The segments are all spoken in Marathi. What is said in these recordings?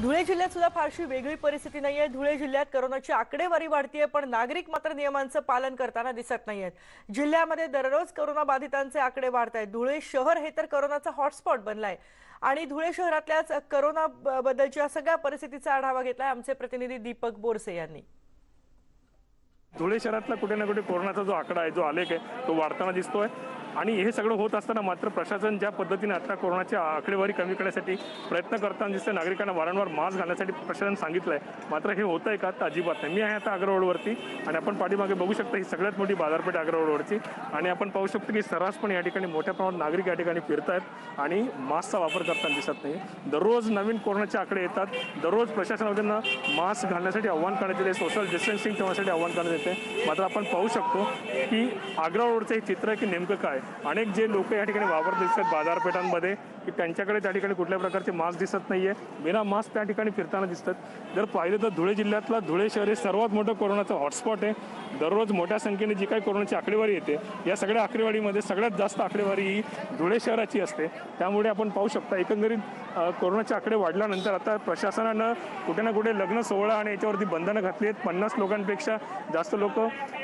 धुळे जिल्ह्यात सुद्धा फारशी वेगळी परिस्थिती नाहीये. धुळे जिल्ह्यात करोनाची आकडेवारी वाढतीये पण नागरिक मात्र नियमांचं पालन करताना दिसत नाहीयेत. जिल्ह्यामध्ये दररोज करोना बाधितांचे आकडे वाढत आहेत धुळे शहर हे तर करोनाचा हॉटस्पॉट बनलाय. आणि धुळे शहरातल्याच करोना बद्दलच्या सगळ्या परिस्थितीचा आढावा घेतलाय आमचे प्रतिनिधी दीपक बोरसे यांनी. धुळे शहरातला कुठे ना कुठे कोरोनाचा जो आकडा आहे जो आलेख आहे तो वाढताना दिसतोय. आणि हे सगळं होत असताना मात्र प्रशासन ज्या पद्धतीने आता कोरोनाची आकडेवारी कमी करण्यासाठी प्रयत्न करताना दिसतं नागरिकांना वारंवार मास्क घालण्यासाठी प्रशासन सांगितलं आहे मात्र हे होत आहे का? तर अजिबात नाही. मी आहे आता आग्रा रोडवरती आणि आपण पाठीमागे बघू शकता ही सगळ्यात मोठी बाजारपेठ आग्रा रोडवरची. आणि आपण पाहू शकतो की सर्रासपणे या ठिकाणी मोठ्या प्रमाणात नागरिक या ठिकाणी फिरत आहेत आणि मास्कचा वापर करताना दिसत नाही. दररोज नवीन कोरोनाचे आकडे येतात. दररोज प्रशासनाकडनं मास्क घालण्यासाठी आव्हान करण्यात येते. सोशल डिस्टन्सिंग ठेवण्यासाठी आव्हान करण्यात येते. मात्र आपण पाहू शकतो की आग्रा रोडचं हे चित्र आहे की नेमकं काय? अनेक जे लोक या ठिकाणी वापरत दिसतात बाजारपेठांमध्ये की त्यांच्याकडे त्या ठिकाणी कुठल्या प्रकारचे मास्क दिसत नाही आहे बिना मास्क त्या ठिकाणी फिरताना दिसतात. जर पाहिलं तर धुळे जिल्ह्यातला धुळे शहर हे सर्वात मोठं कोरोनाचं हॉटस्पॉट आहे. दररोज मोठ्या संख्येने जी काही कोरोनाची आकडेवारी येते या सगळ्या आकडेवारीमध्ये सगळ्यात जास्त आकडेवारी ही धुळे शहराची असते. त्यामुळे आपण पाहू शकता एकंदरीत कोरोनाचे आकडे वाढल्यानंतर आता प्रशासनानं कुठे ना कुठे लग्न सोहळा आणि याच्यावरती बंधनं घातली आहेत. पन्नास लोकांपेक्षा जास्त लोक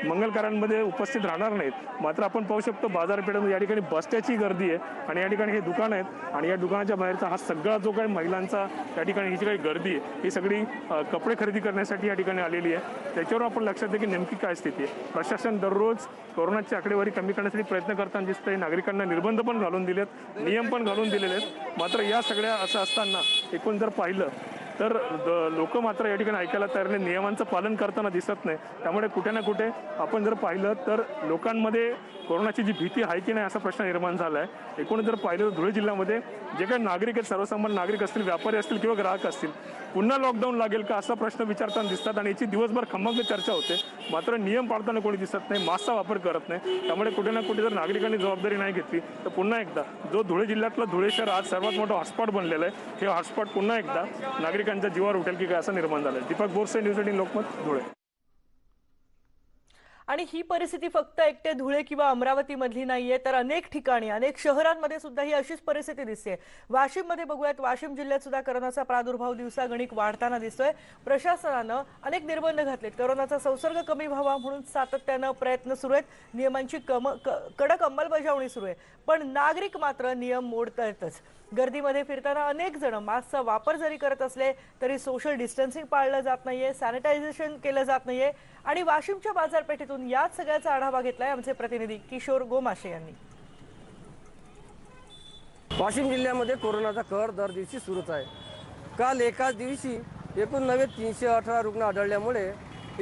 मंगलकारांमध्ये उपस्थित राहणार नाहीत. मात्र आपण पाहू शकतो बाजारपेठेमध्ये या ठिकाणी बस्त्याची गर्दी आहे आणि या ठिकाणी हे दुकान आहेत आणि या दुकानाच्या बाहेरचा हा सगळा जो काही महिलांचा या ठिकाणी ही जी काही गर्दी आहे ही सगळी कपडे खरेदी करण्यासाठी या ठिकाणी आलेली आहे. त्याच्यावर आपण लक्षात घ्या की नेमकी काय स्थिती आहे. प्रशासन दररोज कोरोनाची आकडेवारी कमी करण्यासाठी प्रयत्न करताना दिसतंय. नागरिकांना निर्बंध पण घालून दिलेत नियम पण घालून दिलेले आहेत. मात्र या सगळ्या असं असताना एकूण जर पाहिलं तर लोक मात्र या ठिकाणी ऐकायला तयार नाही नियमांचं पालन करताना दिसत नाही. त्यामुळे कुठे ना कुठे आपण जर पाहिलं तर लोकांमध्ये कोरोनाची जी भीती आहे की नाही असा प्रश्न निर्माण झाला आहे एकूण जर पाहिलं तर धुळे जिल्ह्यामध्ये जे काही नागरिक आहेत सर्वसामान्य नागरिक असतील व्यापारी असतील किंवा ग्राहक असतील पुन्हा लॉकडाऊन लागेल का असा प्रश्न विचारताना दिसतात आणि याची दिवसभर खंबक चर्चा होते. मात्र नियम पाळताना कोणी दिसत नाही मास्कचा वापर करत नाही. त्यामुळे कुठे ना कुठे जर नागरिकांनी जबाबदारी नाही घेतली तर पुन्हा एकदा जो धुळे जिल्ह्यातला धुळे शहर आज सर्वात मोठा हॉटस्पॉट बनलेला आहे हे हॉटस्पॉट पुन्हा एकदा नागरिक नागरिकांच्या जीवावर उठेल की काय असं निर्माण झालं दीपक बोरसे न्यूज एटीन लोकमत धुळे. आणि ही परिस्थिती फक्त एकटे धुळे किंवा अमरावती मधली नाहीये तर अनेक ठिकाणी अनेक शहरांमध्ये सुद्धा ही अशीच परिस्थिती दिसते वाशिममध्ये बघूयात वाशिम जिल्ह्यात सुद्धा करोनाचा प्रादुर्भाव दिवसागणिक वाढताना दिसतोय. प्रशासनानं अनेक निर्बंध घातलेत. करोनाचा संसर्ग कमी व्हावा म्हणून सातत्यानं प्रयत्न सुरू आहेत. नियमांची कम कडक अंमलबजावणी सुरू आहे. पण नागरिक मात्र नियम मोडतायतच. गर्दीमध्ये फिरताना अनेक जण मास्कचा वापर जरी करत असले तरी सोशल डिस्टन्सिंग पाळलं जात नाहीये सॅनिटायझेशन केलं जात नाहीये. आणि वाशिमच्या बाजारपेठेतून याच सगळ्याचा आढावा घेतलाय आमचे प्रतिनिधी किशोर गोमाशे यांनी. वाशिम जिल्ह्यामध्ये कोरोनाचा कहर दर दिवशी सुरूच आहे. काल एकाच दिवशी एकूण नवे तीनशे अठरा रुग्ण आढळल्यामुळे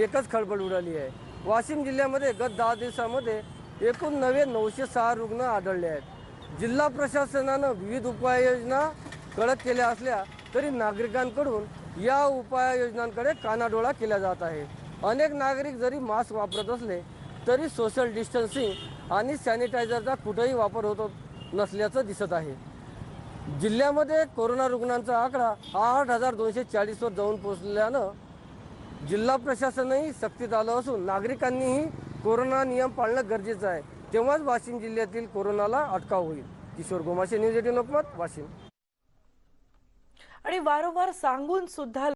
एकच खळबळ उडाली आहे. वाशिम जिल्ह्यामध्ये गत दहा दिवसामध्ये एकूण नवे नऊशे सहा रुग्ण आढळले आहेत. जिल्हा प्रशासनानं विविध उपाययोजना कडक केल्या असल्या तरी नागरिकांकडून या उपाययोजनांकडे कानाडोळा केला जात आहे. अनेक नागरिक जरी मास्क वापरत असले तरी सोशल डिस्टन्सिंग आणि सॅनिटायझरचा कुठेही वापर होत नसल्याचं दिसत आहे. जिल्ह्यामध्ये कोरोना रुग्णांचा आकडा आठ हजार दोनशे चाळीसवर जाऊन पोहोचल्यानं जिल्हा प्रशासनही सक्तीत आलं असून नागरिकांनीही कोरोना नियम पाळणं गरजेचं आहे. तेव्हाच वाशिम जिल्ह्यातील कोरोनाला अटकाव होईल. Kishor Gomashe news eighteen Lokmat Washim. आणि वारंवार सांगून सुद्धा